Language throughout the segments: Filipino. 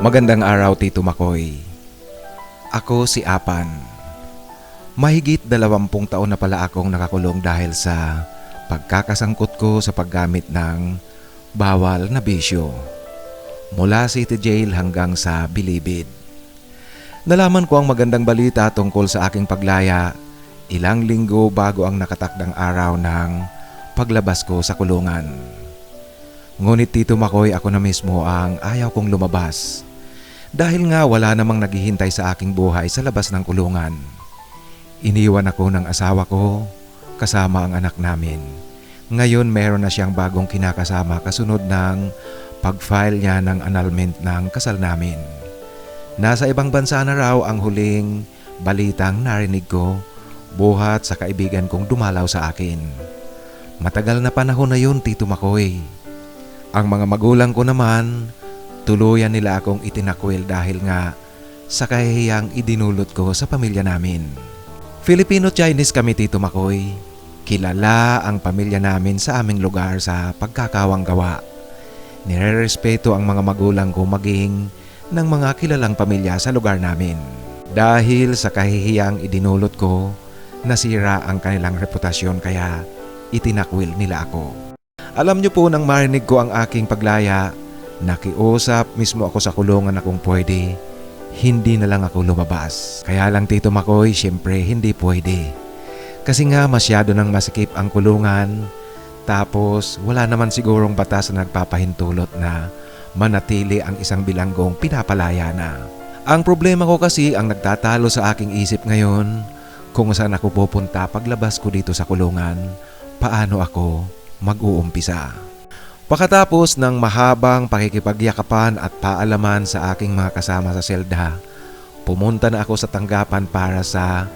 Magandang araw, Tito Makoy. Ako si Apan. Mahigit dalawampung taon na pala akong nakakulong dahil sa pagkakasangkot ko sa paggamit ng bawal na bisyo. Mula City Jail hanggang sa Bilibid. Nalaman ko ang magandang balita tungkol sa aking paglaya ilang linggo bago ang nakatakdang araw ng paglabas ko sa kulungan. Ngunit Tito Makoy ako na mismo ang ayaw kong lumabas. Dahil nga wala namang naghihintay sa aking buhay sa labas ng kulungan. Iniwan ako ng asawa ko kasama ang anak namin. Ngayon meron na siyang bagong kinakasama kasunod ng pag-file niya ng annulment ng kasal namin. Nasa ibang bansa na raw ang huling balitang narinig ko buhat sa kaibigan kong dumalaw sa akin. Matagal na panahon na yun, Tito Makoy. Ang mga magulang ko naman, tuluyan nila akong itinakwil dahil nga sa kahihiyang idinulot ko sa pamilya namin. Filipino-Chinese kami, Tito Makoy. Kilala ang pamilya namin sa aming lugar sa pagkakawang gawa. Nirerespeto ang mga magulang ko maging ng mga kilalang pamilya sa lugar namin. Dahil sa kahihiyang idinulot ko, nasira ang kanilang reputasyon kaya itinakwil nila ako. Alam niyo po nang marinig ko ang aking paglaya, nakiusap mismo ako sa kulungan na kung pwede, hindi na lang ako lumabas. Kaya lang Tito Makoy, syempre hindi pwede. Kasi nga masyado nang masikip ang kulungan, tapos wala naman sigurong batas na nagpapahintulot na manatili ang isang bilanggong pinapalaya na. Ang problema ko kasi ang nagtatalo sa aking isip ngayon, kung saan ako pupunta paglabas ko dito sa kulungan, paano ako mag-uumpisa. Pagkatapos ng mahabang pakikipagyakapan at paalaman sa aking mga kasama sa selda, pumunta na ako sa tanggapan para sa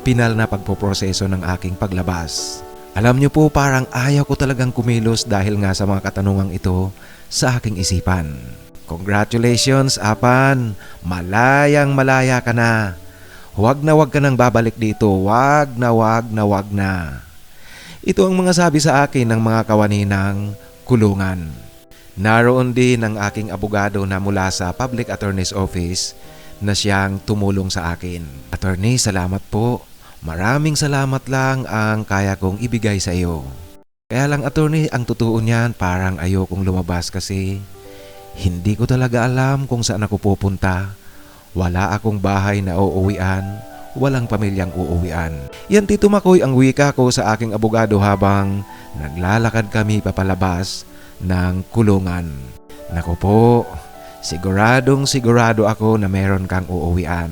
pinal na pagpoproseso ng aking paglabas. Alam niyo po parang ayaw ko talagang kumilos dahil nga sa mga katanungang ito sa aking isipan. Congratulations, Apan! Malayang malaya ka na. Huwag na huwag ka nang babalik dito. Wag na wag na wag na. Ito ang mga sabi sa akin ng mga kawaninang kulungan. Naroon din ang aking abogado na mula sa Public Attorney's Office na siyang tumulong sa akin. Attorney, salamat po. Maraming salamat lang ang kaya kong ibigay sa iyo. Kaya lang attorney, ang totoo niyan parang ayokong lumabas kasi hindi ko talaga alam kung saan ako pupunta. Wala akong bahay na uuwian, walang pamilyang uuwian. Yan Tito Makoy ang wika ko sa aking abogado habang naglalakad kami papalabas ng kulungan. Nako po, siguradong sigurado ako na meron kang uuwian.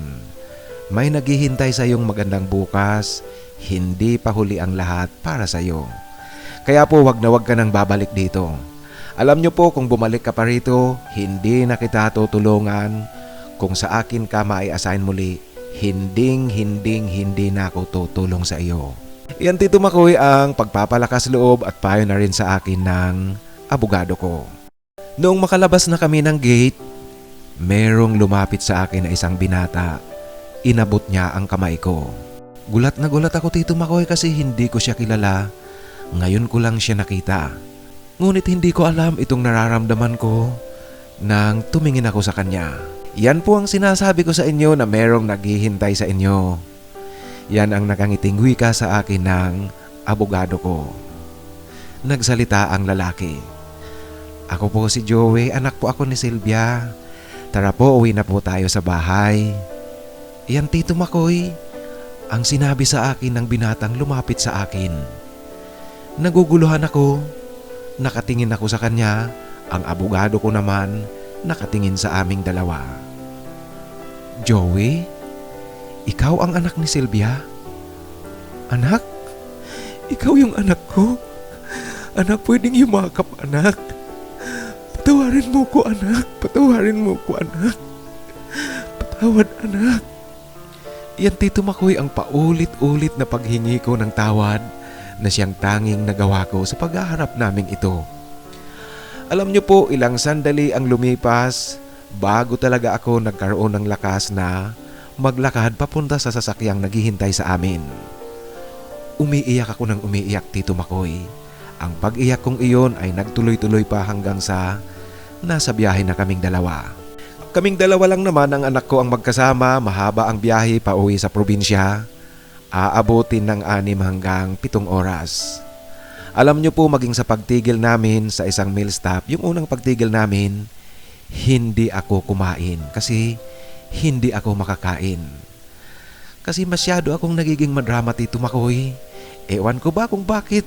May naghihintay sa iyong magandang bukas, hindi pa huli ang lahat para sa iyo. Kaya po wag na wag ka nang babalik dito. Alam niyo po kung bumalik ka pa rito, hindi na kita tutulungan. Kung sa akin ka mai-assign muli, hinding hinding hindi na ako tutulong sa iyo. Yan Tito Makoy ang pagpapalakas loob at payo na rin sa akin ng abogado ko. Noong makalabas na kami ng gate, merong lumapit sa akin na isang binata. Inabot niya ang kamay ko. Gulat na gulat ako Tito Makoy kasi hindi ko siya kilala. Ngayon ko lang siya nakita. Ngunit hindi ko alam itong nararamdaman ko nang tumingin ako sa kanya. Yan po ang sinasabi ko sa inyo na merong naghihintay sa inyo. Yan ang nakangiting wika sa akin ng abogado ko. Nagsalita ang lalaki. Ako po si Joey, anak po ako ni Sylvia. Tara po, uwi na po tayo sa bahay. Yan Tito Makoy, ang sinabi sa akin ng binatang lumapit sa akin. Naguguluhan ako. Nakatingin ako sa kanya. Ang abogado ko naman nakatingin sa aming dalawa. Joey, ikaw ang anak ni Sylvia? Anak? Ikaw yung anak ko? Anak, pwedeng yumakap, anak. Patawarin mo ko, anak. Patawarin mo ko, anak. Patawad, anak. Yan Tito Makoy ang paulit-ulit na paghingi ko ng tawad na siyang tanging nagawa ko sa paghaharap naming ito. Alam niyo po, ilang sandali ang lumipas bago talaga ako nagkaroon ng lakas na maglakad papunta sa sasakyang naghihintay sa amin. Umiiyak ako ng umiiyak, Tito Makoy. Ang pag-iyak kong iyon ay nagtuloy-tuloy pa hanggang sa nasa biyahe na kaming dalawa. Kaming dalawa lang naman ang anak ko ang magkasama, mahaba ang biyahe pa uwi sa probinsya. Aabutin ng anim hanggang pitong oras. Alam nyo po maging sa pagtigil namin sa isang meal stop, yung unang pagtigil namin, hindi ako kumain kasi hindi ako makakain. Kasi masyado akong nagiging madrama tito Makoy. Ewan ko ba kung bakit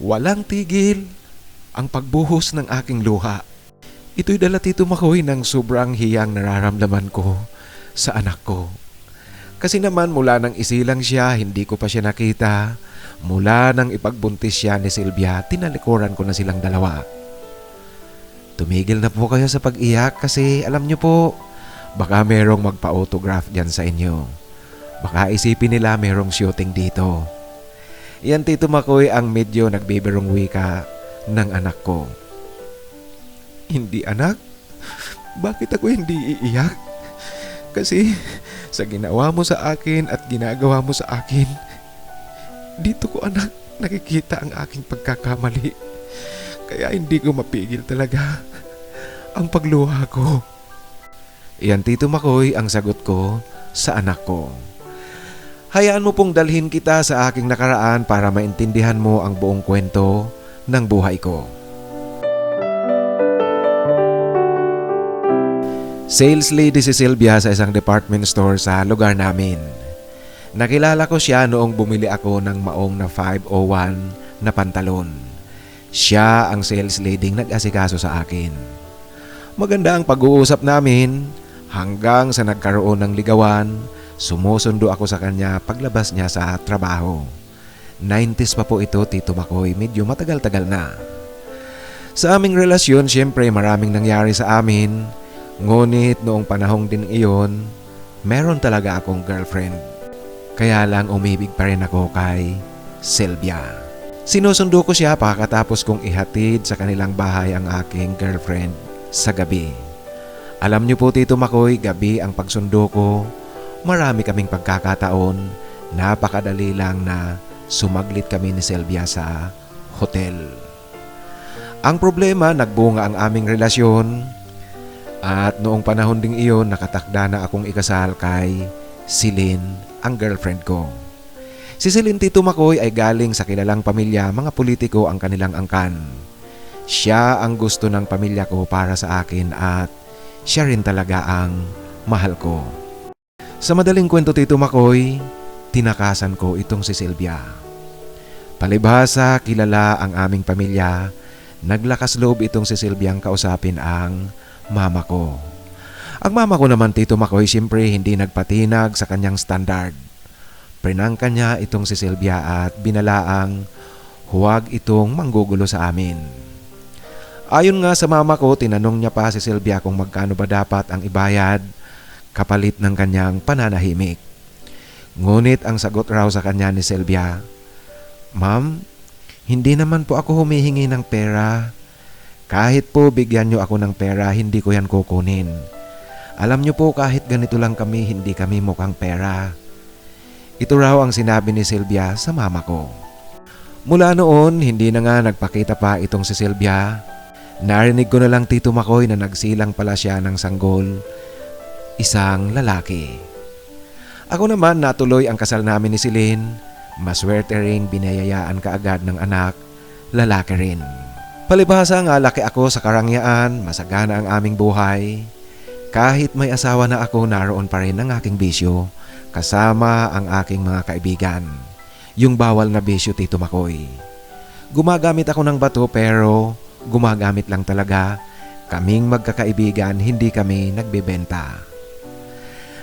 walang tigil ang pagbuhos ng aking luha. Ito'y dala tito Makoy ng sobrang hiyang nararamdaman ko sa anak ko. Kasi naman mula nang isilang siya, hindi ko pa siya nakita. Mula nang ipagbuntis siya ni Silvia, tinalikuran ko na silang dalawa. Tumigil na po kayo sa pag-iyak kasi alam niyo po, baka merong magpa-autograph dyan sa inyo. Baka isipin nila merong shooting dito. Yan Tito Makoy ang medyo nagbibirong wika ng anak ko. Hindi anak? Bakit ako hindi iiyak? Kasi sa ginawa mo sa akin at ginagawa mo sa akin, dito ko anak nakikita ang aking pagkakamali. Kaya hindi ko mapigil talaga ang pagluha ko. Iyan Tito Makoy ang sagot ko sa anak ko. Hayaan mo pong dalhin kita sa aking nakaraan para maintindihan mo ang buong kwento ng buhay ko. Sales lady si Sylvia sa isang department store sa lugar namin. Nakilala ko siya noong bumili ako ng maong na 501 na pantalon. Siya ang sales lady nag-asikaso sa akin. Maganda ang pag-uusap namin hanggang sa nagkaroon ng ligawan, sumusundo ako sa kanya paglabas niya sa trabaho. 90s pa po ito, Tito Makoy, medyo matagal-tagal na. Sa aming relasyon, siyempre maraming nangyari sa amin. Ngunit noong panahong din iyon, meron talaga akong girlfriend. Kaya lang umibig pa rin ako kay Sylvia. Sinusundo ko siya pagkatapos kong ihatid sa kanilang bahay ang aking girlfriend sa gabi. Alam niyo po Tito Makoy, gabi ang pagsundo ko. Marami kaming pagkakataon. Napakadali lang na sumaglit kami ni Sylvia sa hotel. Ang problema, nagbunga ang aming relasyon at noong panahon ding iyon, nakatakda na akong ikasal kay Silin, ang girlfriend ko. Si Silin Tito Makoy ay galing sa kilalang pamilya, mga politiko ang kanilang angkan. Siya ang gusto ng pamilya ko para sa akin at siya rin talaga ang mahal ko. Sa madaling kwento Tito Makoy, tinakasan ko itong si Sylvia. Palibhasa, kilala ang aming pamilya, naglakas loob itong si Sylvia ang kausapin ang mama ko. Ang mama ko naman Tito Makoy siyempre hindi nagpatinag sa kanyang standard. Prinangka niya itong si Sylvia at binalaang huwag itong manggugulo sa amin. Ayon nga sa mama ko, tinanong niya pa si Sylvia kung magkano ba dapat ang ibayad kapalit ng kanyang pananahimik. Ngunit ang sagot raw sa kanya ni Sylvia, Ma'am, hindi naman po ako humihingi ng pera. Kahit po bigyan nyo ako ng pera, hindi ko yan kukunin. Alam nyo po kahit ganito lang kami, hindi kami mukhang pera. Ito raw ang sinabi ni Sylvia sa mama ko. Mula noon, hindi na nga nagpakita pa itong si Sylvia. Narinig ko na lang Tito Makoy na nagsilang pala siya ng sanggol. Isang lalaki. Ako naman natuloy ang kasal namin ni Silin. Maswerte rin binayayaan kaagad ng anak, lalaki rin. Palibhasa nga laki ako sa karangyaan, masagana ang aming buhay. Kahit may asawa na ako, naroon pa rin ang aking bisyo, kasama ang aking mga kaibigan. Yung bawal na bisyo, Tito Makoy. Gumagamit ako ng bato pero gumagamit lang talaga. Kaming magkakaibigan, hindi kami nagbebenta.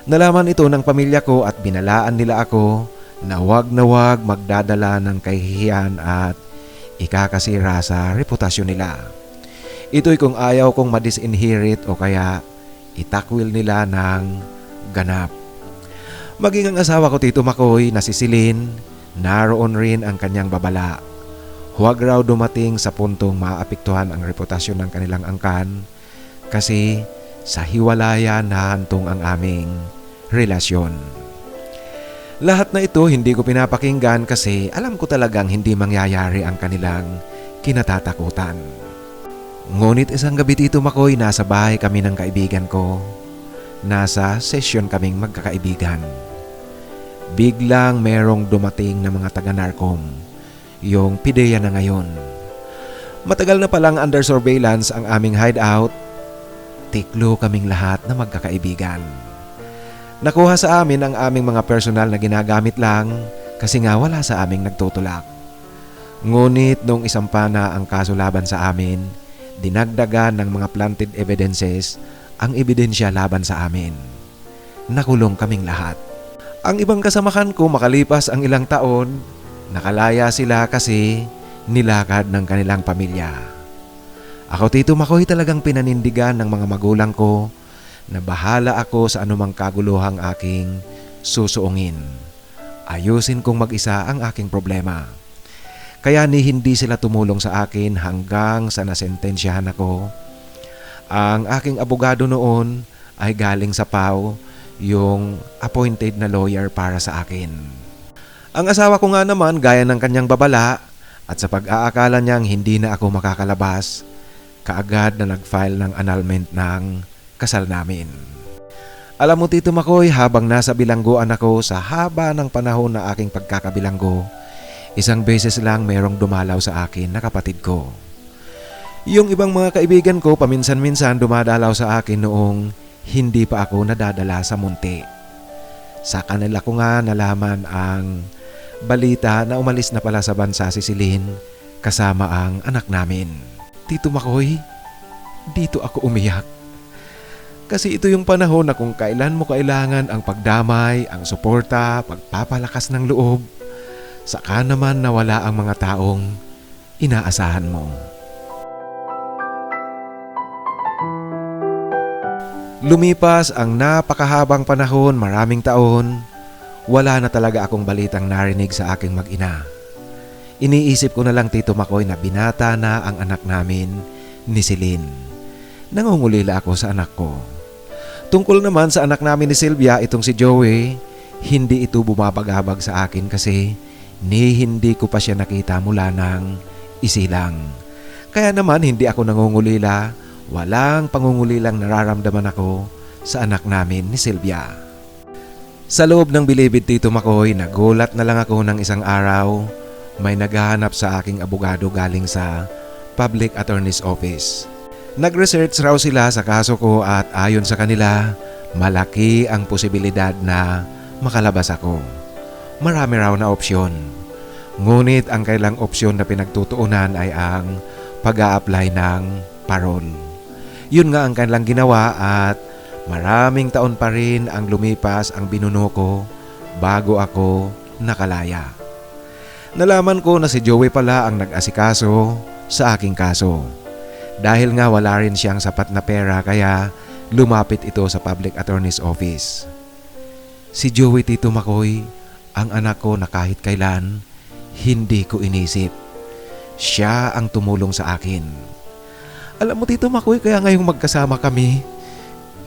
Nalaman ito ng pamilya ko at binalaan nila ako na wag na wag magdadala ng kahihiyan at ikakasira sa reputasyon nila. Ito'y kung ayaw kong madisinherit o kaya itakwil nila ng ganap. Maging ang asawa ko Tito Makoy na si Silin, naroon rin ang kanyang babala. Huwag raw dumating sa puntong maapektuhan ang reputasyon ng kanilang angkan kasi sa hiwalayan nahantong ang aming relasyon. Lahat na ito hindi ko pinapakinggan kasi alam ko talagang hindi mangyayari ang kanilang kinatatakutan. Ngunit isang gabi Tito Makoy, nasa bahay kami ng kaibigan ko. Nasa session kaming magkakaibigan. Biglang merong dumating na mga taga-narcom. Yung pideya na ngayon. Matagal na palang under surveillance ang aming hideout. Tiklo kaming lahat na magkakaibigan. Nakuha sa amin ang aming mga personal na ginagamit lang kasi nga wala sa aming nagtutulak. Ngunit nung isang pa na ang kaso laban sa amin, dinagdagan ng mga planted evidences ang ebidensya laban sa amin. Nakulong kaming lahat. Ang ibang kasamahan ko makalipas ang ilang taon, nakalaya sila kasi nilakad ng kanilang pamilya. Ako Tito Makoy talagang pinanindigan ng mga magulang ko na bahala ako sa anumang kaguluhang aking susuungin. Ayusin kong mag-isa ang aking problema. Kaya ni hindi sila tumulong sa akin hanggang sa nasentensyahan ako. Ang aking abogado noon ay galing sa PAO, yung appointed na lawyer para sa akin. Ang asawa ko nga naman gaya ng kanyang babala at sa pag-aakala niyang hindi na ako makakalabas, kaagad na nag-file ng annulment ng kasal namin. Alam mo Tito Makoy, habang nasa bilangguan ako sa haba ng panahon na aking pagkakabilanggo, isang beses lang merong dumalaw sa akin na kapatid ko. Yung ibang mga kaibigan ko paminsan-minsan dumadalaw sa akin noong hindi pa ako nadadala sa munti. Sa kanila ko nga nalaman ang balita na umalis na pala sa bansa si Celine kasama ang anak namin. Tito Makoy, dito ako umiyak. Kasi ito yung panahon na kung kailan mo kailangan ang pagdamay, ang suporta, pagpapalakas ng loob, saka naman nawala ang mga taong inaasahan mo. Lumipas ang napakahabang panahon, maraming taon, wala na talaga akong balitang narinig sa aking mag-ina. Iniisip ko na lang Tito Makoy na binata na ang anak namin ni Celine. Nangungulila ako sa anak ko. Tungkol naman sa anak namin ni Sylvia, itong si Joey, hindi ito bumabagabag sa akin kasi ni hindi ko pa siya nakita mula ng isilang. Kaya naman hindi ako nangungulila, walang pangungulilang nararamdaman ako sa anak namin ni Sylvia. Sa loob ng bilibid Tito Makoy, nagulat na lang ako ng isang araw, may naghahanap sa aking abogado galing sa Public Attorney's Office. Nag-research raw sila sa kaso ko at ayon sa kanila, malaki ang posibilidad na makalabas ako. Marami raw na opsyon. Ngunit ang kailang opsyon na pinagtutuunan ay ang pag apply ng parol. Yun nga ang kanilang ginawa at maraming taon pa rin ang lumipas ang binuno ko bago ako nakalaya. Nalaman ko na si Joey pala ang nag-asikaso sa aking kaso. Dahil nga wala rin siyang sapat na pera kaya lumapit ito sa public attorney's office. Si Joey Tito Makoy, ang anak ko na kahit kailan, hindi ko inisip. Siya ang tumulong sa akin. Alam mo Tito Makoy, kaya ngayong magkasama kami,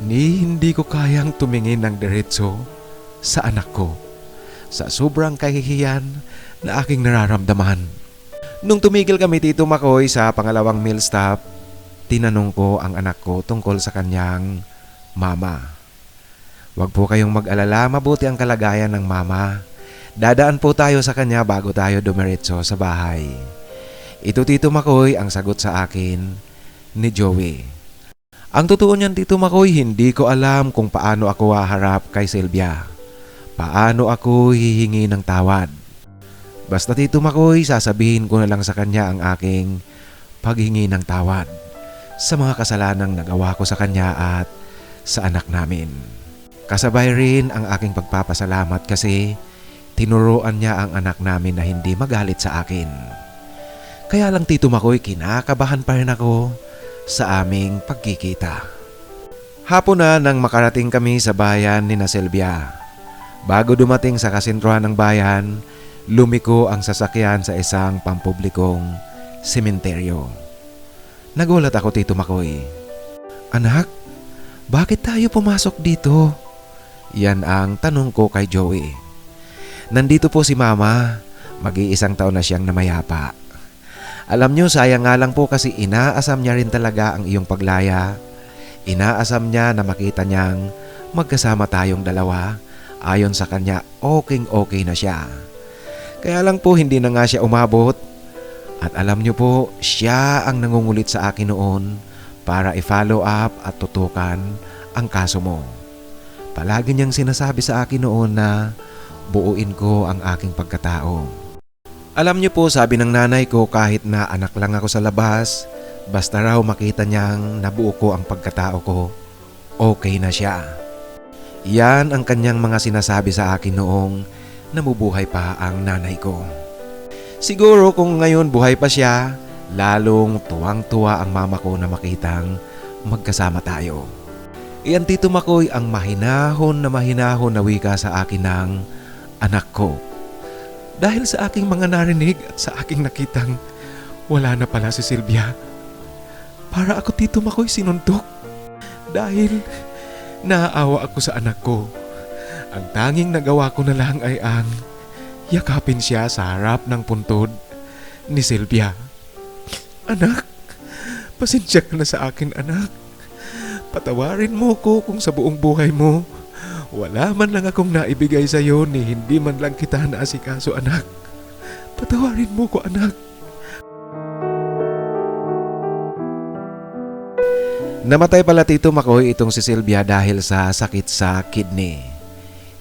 ni hindi ko kayang tumingin ng diretso sa anak ko. Sa sobrang kahihiyan na aking nararamdaman. Nung tumigil kami Tito Makoy sa pangalawang meal stop, tinanong ko ang anak ko tungkol sa kanyang mama. Huwag po kayong mag-alala, mabuti ang kalagayan ng mama. Dadaan po tayo sa kanya bago tayo dumiretso sa bahay. Ito Tito Makoy ang sagot sa akin ni Joey. Ang totoo niyan Tito Makoy, hindi ko alam kung paano ako haharap kay Sylvia. Paano ako hihingi ng tawad. Basta Tito Makoy, sasabihin ko na lang sa kanya ang aking paghingi ng tawad sa mga kasalanang nagawa ko sa kanya at sa anak namin. Kasabay rin ang aking pagpapasalamat kasi tinuruan niya ang anak namin na hindi magalit sa akin. Kaya lang Tito Makoy, kinakabahan pa rin ako sa aming pagkikita. Hapon na nang makarating kami sa bayan ni na Silvia. Bago dumating sa kasintruhan ng bayan, lumiko ang sasakyan sa isang pampublikong sementeryo. Nagulat ako Tito Makoy. Anak, bakit tayo pumasok dito? Yan ang tanong ko kay Joey. Nandito po si Mama, mag-iisang taon na siyang namayapa. Alam nyo, sayang nga lang po kasi inaasam niya rin talaga ang iyong paglaya. Inaasam niya na makita niyang magkasama tayong dalawa. Ayon sa kanya, okay okay na siya. Kaya lang po hindi na nga siya umabot. At alam niyo po, siya ang nangungulit sa akin noon para i-follow up at tutukan ang kaso mo. Palagi niyang sinasabi sa akin noon na buuin ko ang aking pagkatao. Alam niyo po, sabi ng nanay ko kahit na anak lang ako sa labas, basta raw makita niyang nabuo ko ang pagkatao ko, okay na siya. Yan ang kanyang mga sinasabi sa akin noong namubuhay pa ang nanay ko. Siguro kung ngayon buhay pa siya, lalong tuwang-tuwa ang mama ko na makitang magkasama tayo. Iyan tito Makoy ang mahinahon na mahinahon na wika sa akin ng anak ko. Dahil sa aking mga narinig at sa aking nakitang wala na pala si Silvia. Para ako tito Makoy sinuntok. Dahil naaawa ako sa anak ko. Ang tanging nagawa ko na lang ay ang yakapin siya sa harap ng puntod ni Silvia. Anak, pasensya ka na sa akin anak. Patawarin mo ko kung sa buong buhay mo. Wala man lang akong naibigay sa iyo ni hindi man lang kita naasikaso anak. Patawarin mo ko anak. Namatay pala Tito Makoy itong si Silvia dahil sa sakit sa kidney.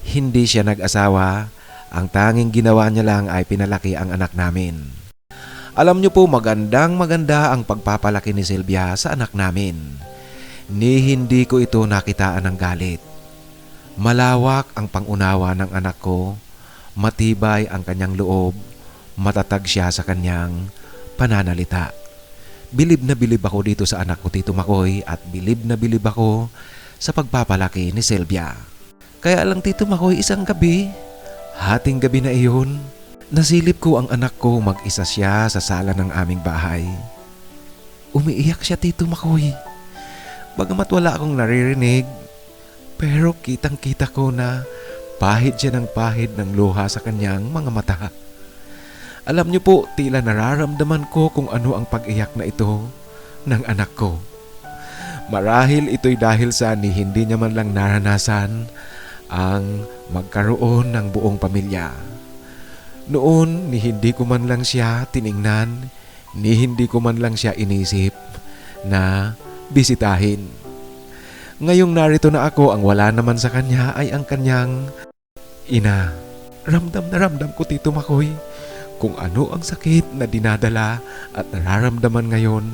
Hindi siya nag-asawa, ang tanging ginawa niya lang ay pinalaki ang anak namin. Alam niyo po magandang maganda ang pagpapalaki ni Silvia sa anak namin. Ni hindi ko ito nakitaan ng galit. Malawak ang pangunawa ng anak ko, matibay ang kanyang loob, matatag siya sa kanyang pananalita. Bilib na bilib ako dito sa anak ko Tito Makoy at bilib na bilib ako sa pagpapalaki ni Silvia. Kaya lang Tito Makoy isang gabi, hating gabi na iyon, nasilip ko ang anak ko mag-isa siya sa sala ng aming bahay. Umiiyak siya Tito Makoy. Bagamat wala akong naririnig, pero kitang kita ko na pahid siya ng pahid ng luha sa kanyang mga mata. Alam niyo po, tila nararamdaman ko kung ano ang pag-iyak na ito ng anak ko. Marahil ito'y dahil sa ni hindi niya man lang naranasan ang magkaroon ng buong pamilya. Noon, ni hindi ko man lang siya tiningnan, ni hindi ko man lang siya inisip na bisitahin. Ngayong narito na ako, ang wala naman sa kanya ay ang kanyang ina. Ramdam na ramdam ko, Tito Makoy kung ano ang sakit na dinadala at nararamdaman ngayon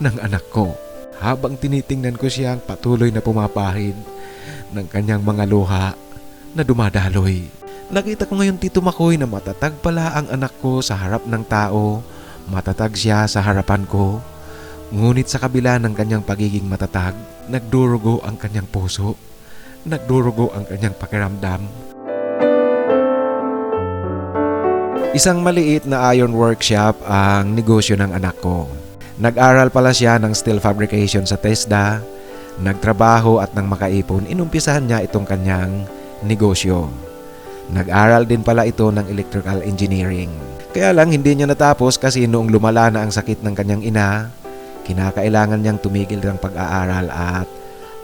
ng anak ko. Habang tinitingnan ko siyang patuloy na pumapahid ng kanyang mga luha na dumadaloy. Nakita ko ngayon Tito Makoy na matatag pala ang anak ko sa harap ng tao. Matatag siya sa harapan ko. Ngunit sa kabila ng kanyang pagiging matatag, nagdurugo ang kanyang puso. Nagdurugo ang kanyang pakiramdam Isang maliit na iron workshop ang negosyo ng anak ko. Nag-aral pala siya ng steel fabrication sa TESDA. Nagtrabaho at nang makaipon, inumpisahan niya itong kanyang negosyo. Nag-aral din pala ito ng electrical engineering. Kaya lang hindi niya natapos kasi noong lumala na ang sakit ng kanyang ina, kinakailangan niyang tumigil ng pag-aaral at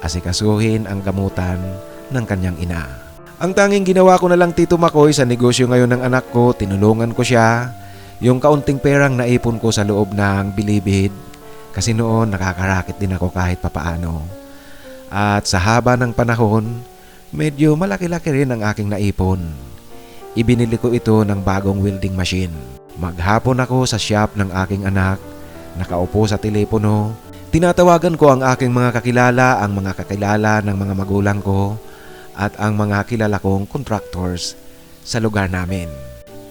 asikasuhin ang gamutan ng kanyang ina. Ang tanging ginawa ko na lang Tito Makoy sa negosyo ngayon ng anak ko, tinulungan ko siya. Yung kaunting perang naipon ko sa loob ng bilibid kasi noon nakakarakit din ako kahit papaano. At sa haba ng panahon, medyo malaki-laki rin ang aking naipon. Ibinili ko ito ng bagong welding machine. Maghapon ako sa shop ng aking anak, nakaupo sa telepono. Tinatawagan ko ang aking mga kakilala, ang mga kakilala ng mga magulang ko at ang mga kilala kong contractors sa lugar namin.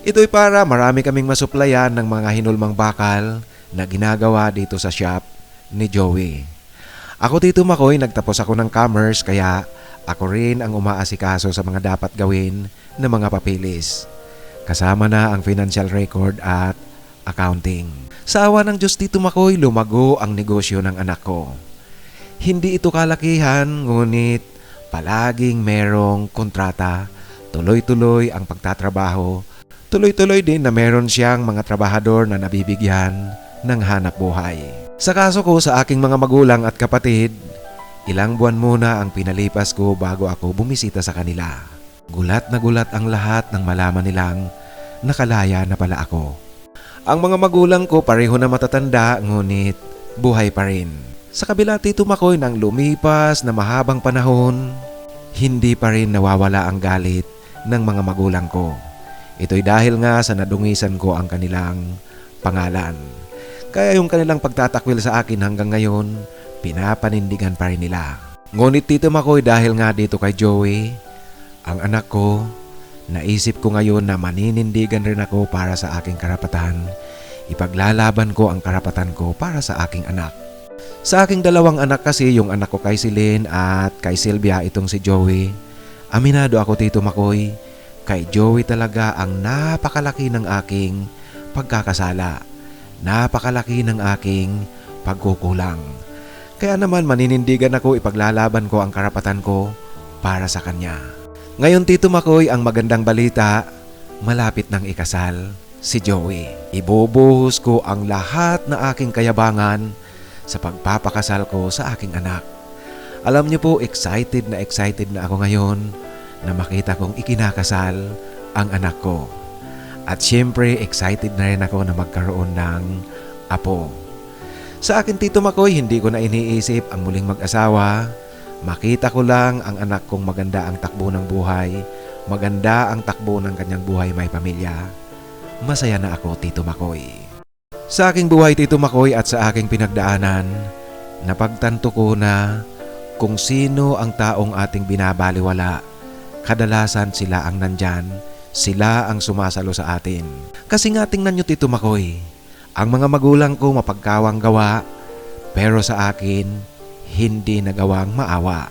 Ito'y para marami kaming masuplayan ng mga hinulmang bakal na ginagawa dito sa shop ni Joey. Ako dito Makoy, nagtapos ako ng commerce kaya ako rin ang umaasikaso sa mga dapat gawin ng mga papilis. Kasama na ang financial record at accounting. Sa awa ng Diyos dito Makoy, lumago ang negosyo ng anak ko. Hindi ito kalakihan, ngunit Palaging merong kontrata, tuloy-tuloy ang pagtatrabaho, tuloy-tuloy din na meron siyang mga trabahador na nabibigyan ng hanap buhay. Sa kaso ko sa aking mga magulang at kapatid, ilang buwan muna ang pinalipas ko bago ako bumisita sa kanila. Gulat na gulat ang lahat nang malaman nilang nakalaya na pala ako. Ang mga magulang ko pareho na matatanda ngunit buhay pa rin. Sa kabila tito Makoy nang lumipas na mahabang panahon, hindi pa rin nawawala ang galit ng mga magulang ko. Ito'y dahil nga sa nadungisan ko ang kanilang pangalan. Kaya yung kanilang pagtatakwil sa akin hanggang ngayon, pinapanindigan pa rin nila. Ngunit tito Makoy dahil nga dito kay Joey, ang anak ko, naisip ko ngayon na maninindigan rin ako para sa aking karapatan. Ipaglalaban ko ang karapatan ko para sa aking anak. Sa aking dalawang anak kasi, yung anak ko kay Celine at kay Sylvia itong si Joey, aminado ako Tito Makoy, kay Joey talaga ang napakalaki ng aking pagkakasala. Napakalaki ng aking pagkukulang. Kaya naman maninindigan ako ipaglalaban ko ang karapatan ko para sa kanya. Ngayon Tito Makoy, ang magandang balita, malapit ng ikasal si Joey. Ibubuhos ko ang lahat na aking kayabangan sa pagpapakasal ko sa aking anak. Alam niyo po, excited na excited na ako ngayon na makita kong ikinakasal ang anak ko. At syempre, excited na rin ako na magkaroon ng apo. Sa akin, Tito Makoy, hindi ko na iniisip ang muling mag-asawa. Makita ko lang ang anak kong maganda ang takbo ng buhay, maganda ang takbo ng kanyang buhay may pamilya. Masaya na ako, Tito Makoy. Sa aking buhay, Tito Makoy, at sa aking pinagdaanan, napagtanto ko na kung sino ang taong ating binabaliwala, kadalasan sila ang nandyan, sila ang sumasalo sa atin. Kasi nga tingnan nyo, Tito Makoy, ang mga magulang ko mapagkawang gawa, pero sa akin, hindi nagawang maawa.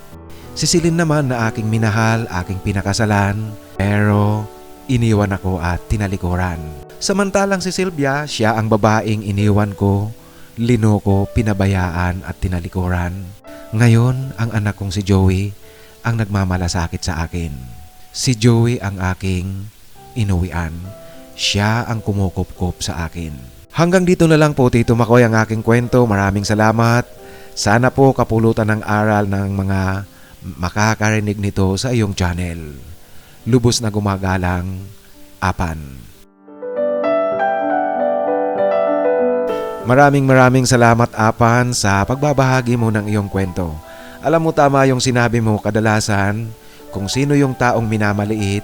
Si Celine naman na aking minahal, aking pinakasalan, pero iniwan ako at tinalikuran. Samantalang si Sylvia, siya ang babaeng iniwan ko, linoko, pinabayaan at tinalikuran. Ngayon, ang anak kong si Joey ang nagmamalasakit sa akin. Si Joey ang aking inuwian. Siya ang kumukupkup sa akin. Hanggang dito na lang po Tito Makoy ang aking kwento. Maraming salamat. Sana po kapulutan ng aral ng mga makakarinig nito sa iyong channel. Lubos na gumagalang, Apan. Maraming maraming salamat Apan sa pagbabahagi mo ng iyong kwento. Alam mo tama yung sinabi mo kadalasan, kung sino yung taong minamaliit,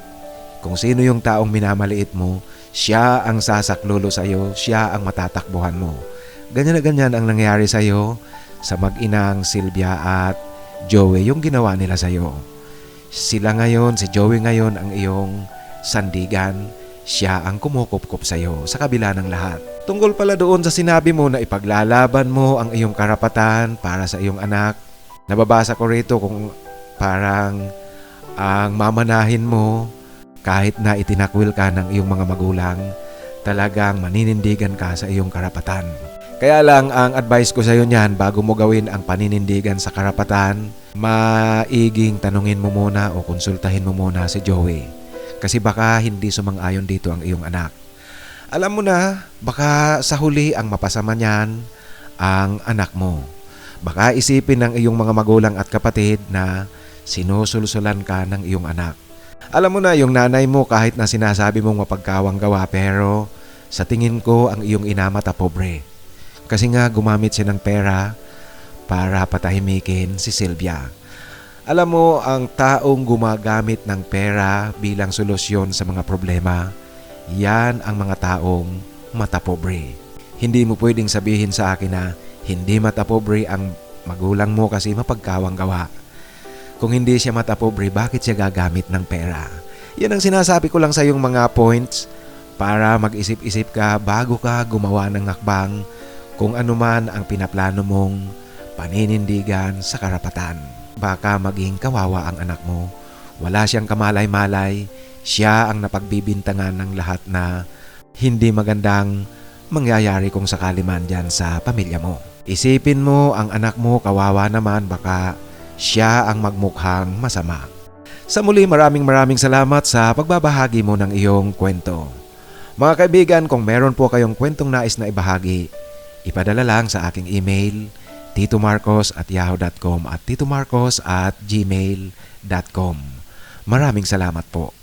kung sino yung taong minamaliit mo, siya ang sasaklolo sa iyo, siya ang matatakbuhan mo. Ganyan na ganyan ang nangyari sa iyo sa mag-inang Sylvia at Joey yung ginawa nila sa iyo. Sila ngayon, si Joey ngayon ang iyong sandigan, siya ang kumukupkup sa iyo sa kabila ng lahat. Tungkol pala doon sa sinabi mo na ipaglalaban mo ang iyong karapatan para sa iyong anak, nababasa ko rito kung parang ang mamanahin mo kahit na itinakwil ka ng iyong mga magulang, talagang maninindigan ka sa iyong karapatan. Kaya lang ang advice ko sa iyo niyan bago mo gawin ang paninindigan sa karapatan, maiging tanungin mo muna o konsultahin mo muna si Joey. Kasi baka hindi sumang-ayon dito ang iyong anak. Alam mo na, baka sa huli ang mapasama niyan ang anak mo. Baka isipin ng iyong mga magulang at kapatid na sinusulsulan ka ng iyong anak. Alam mo na yung nanay mo kahit na sinasabi mong mapagkawang gawa pero sa tingin ko ang iyong ina mata pobre. Kasi nga gumamit siya ng pera para patahimikin si Sylvia. Alam mo, ang taong gumagamit ng pera bilang solusyon sa mga problema, yan ang mga taong mata pobre. Hindi mo pwedeng sabihin sa akin na hindi mata pobre ang magulang mo kasi mapagkawang gawa. Kung hindi siya mata pobre, bakit siya gagamit ng pera? Yan ang sinasabi ko lang sa yung mga points para mag-isip-isip ka bago ka gumawa ng hakbang kung ano man ang pinaplano mong paninindigan sa karapatan. Baka maging kawawa ang anak mo. Wala siyang kamalay-malay, siya ang napagbibintangan ng lahat na hindi magandang mangyayari kung sakali man dyan sa pamilya mo. Isipin mo ang anak mo kawawa naman baka siya ang magmukhang masama. Sa muli maraming maraming salamat sa pagbabahagi mo ng iyong kwento. Mga kaibigan, kung meron po kayong kwentong nais na ibahagi, ipadala lang sa aking email titomarcos at yahoo.com at titomarcos at gmail.com. Maraming salamat po.